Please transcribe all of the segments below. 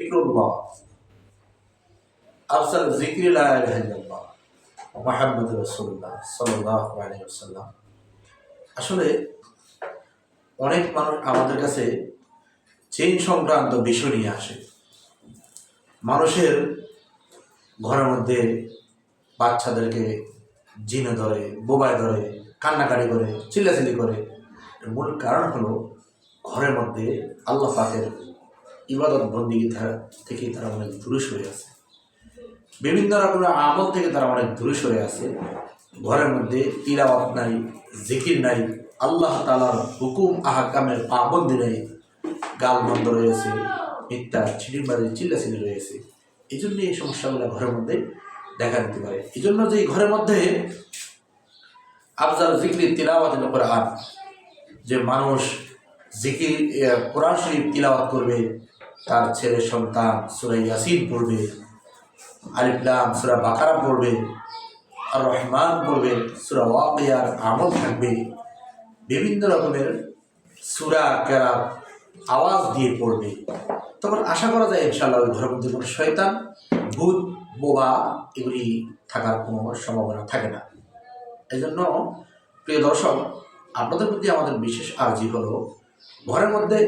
জিক্রুল্লাহ আসলে অনেক মানুষ আমাদের কাছে চেইন সংক্রান্ত বিষয় নিয়ে আসে। মানুষের ঘরের মধ্যে বাচ্চাদেরকে জিনে ধরে, বোবায় ধরে, কান্নাকাটি করে, চিল্লাচিল্লি করে। মূল কারণ হলো ঘরের মধ্যে আল্লাহ পাকের ইবাদত বন্দি থেকে তারা অনেক দূরে সরে আছে। বিভিন্ন রকমের আমল থেকে তারা অনেক দূরে সরে আছে। ঘরের মধ্যে তিলাওয়াত নাই, জিকির নাই, আল্লাহ তালার হুকুম, আহাকামের পাবন্দি নেই গাল বন্ধ রয়েছে, মিথ্যা ছিটিবাজি চিল্লাচিল্লি রয়েছে। এই জন্য এই সমস্যাগুলো ঘরের মধ্যে দেখা দিতে পারে। এই জন্য যে ঘরের মধ্যে আফজাল জিক্রি তিলাওয়াত কোরআন, যে মানুষ জিকির কোরআন শরীফ তিলাওয়াত করবে তার ছেলে সন্তান সুরা ইয়াসিন পড়বে আলিফলাম সুরা বাকারা পড়বে, আর রহমান পড়বে, সুরা ওয়াকিয়ার আমল থাকবে। বিভিন্ন রকমের সুরা কেরা আওয়াজ দিয়ে পড়বে। তখন আশা করা যায় ইনশাল্লাহ ওই ঘরের মধ্যে কোনো শয়তান, ভূত, বোবা এগুলি থাকার কোনো সম্ভাবনা থাকে না। এই জন্য প্রিয় দর্শক, আপনাদের প্রতি আমাদের বিশেষ আর্জি হলো ঘরের মধ্যে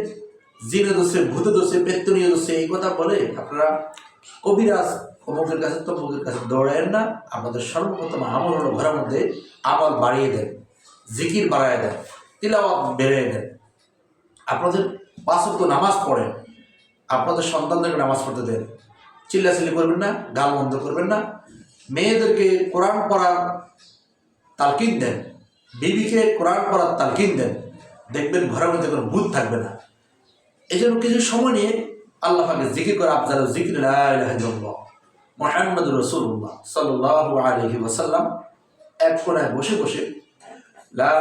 জিনে দোষে, ভূত দোষে, পেত্তনীয় দোষে, এই কথা বলে আপনারা কবিরাজ অমুকের কাছে, তমুকের কাছে দৌড়ায়েন না। আপনাদের সর্বপ্রথম আমল হলো ঘরের মধ্যে আমল বাড়িয়ে দেন, জিকির বাড়ায় দেন, তিলাওয়াত বেড়ে দেন। আপনাদের পাঁচ তো নামাজ পড়েন, আপনাদের সন্তানদেরকে নামাজ পড়তে দেন। চিল্লাচিল্লি করবেন না, গাল বন্ধ করবেন না। মেয়েদেরকে কোরআন পড়ার তালকিন দেন, বিবিকে কোরআন পড়ার তালকিন দেন। দেখবেন ঘরের মধ্যে কোনো ভূত থাকবে না। এই জন্য কিছু সময় নিয়ে আল্লাহ পাকে জিকির করে আপনারা জিকির মোহাম্মদ রসুল্লাহ সাল্লাহ আলহি ওসাল্লাম এক কোনায় বসে বসে লা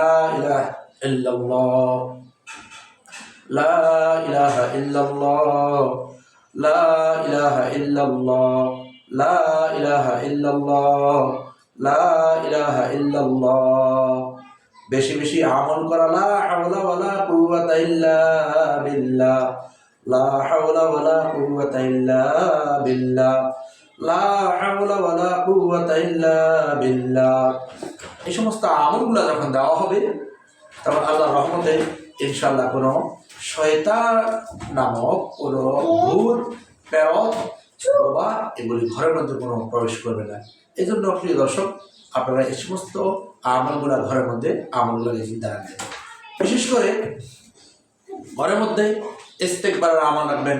ইলাহা ইল্লাল্লাহ বেশি বেশি আমল করা, লা লা এই সমস্ত আমলগুলো যখন দেওয়া হবে, তখন আল্লাহর রহমতে ইনশাল্লাহ কোনো শয়তান নামক কোনো বা এগুলি ঘরের মধ্যে কোনো প্রবেশ করবে না। এই জন্য প্রিয় দর্শক, আপনারা এই সমস্ত আমলগুলা ঘরের মধ্যে আমলগুলোকে চিন্তা রাখবেন বিশেষ করে ঘরের মধ্যে ইস্তেকবার আমল রাখবেন।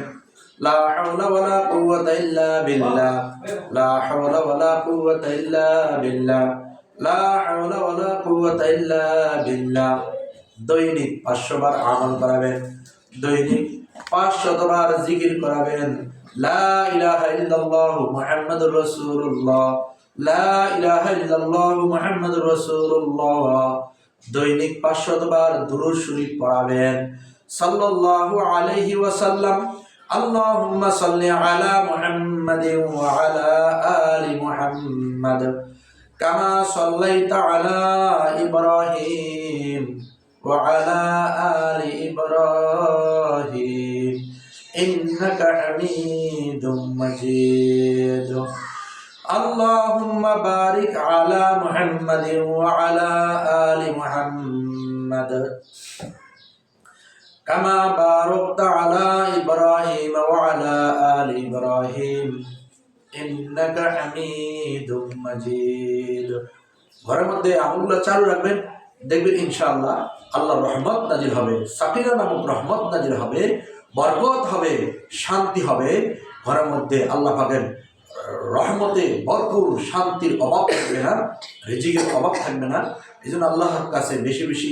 লা হাওলা ওয়ালা কুওয়াতা ইল্লা বিল্লাহ। লা হাওলা ওয়ালা কুওয়াতা লা হাওলা ওয়ালা কুওয়াতা ইল্লা দৈনিক পাঁচশো বার আমল করাবেন। দৈনিক পাঁচশতবার জিকির করাবেন। লা ইলাহা ইল্লাল্লাহ মুহাম্মাদুর রাসূলুল্লাহ লা ইলাহা ইল্লাল্লাহ মুহাম্মাদুর রাসূলুল্লাহ দৈনিক পাঁচশতবার দুরূদ শরীফ পড়াবেন সাল্লাল্লাহু আলাইহি ওয়াসাল্লাম اللهم صل على محمد وعلى آل محمد كما صليت على إبراهيم وعلى آل إبراهيم إنك حميد مجيد اللهم بارك على محمد وعلى آل محمد كما باركت على إبراهيم وعلى آل إبراهيم إنك حميد مجيد ঘরের মধ্যে আমলগুলো চালু রাখবেন দেখবেন ইনশাআল্লাহ আল্লাহ রহমত নাজির হবে সাকিরা নামক রহমত নাজির হবে, বরকত হবে, শান্তি হবে। ঘরের মধ্যে আল্লাহ পাকের রহমতে ভরপুর শান্তির অভাব থাকবে না, রিজিকের অভাব থাকবে না। এই জন্য আল্লাহর কাছে বেশি বেশি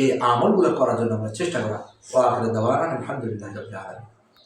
এই আমলগুলো করার জন্য আমরা চেষ্টা করা। দেওয়া আলহামদুলিল্লাহ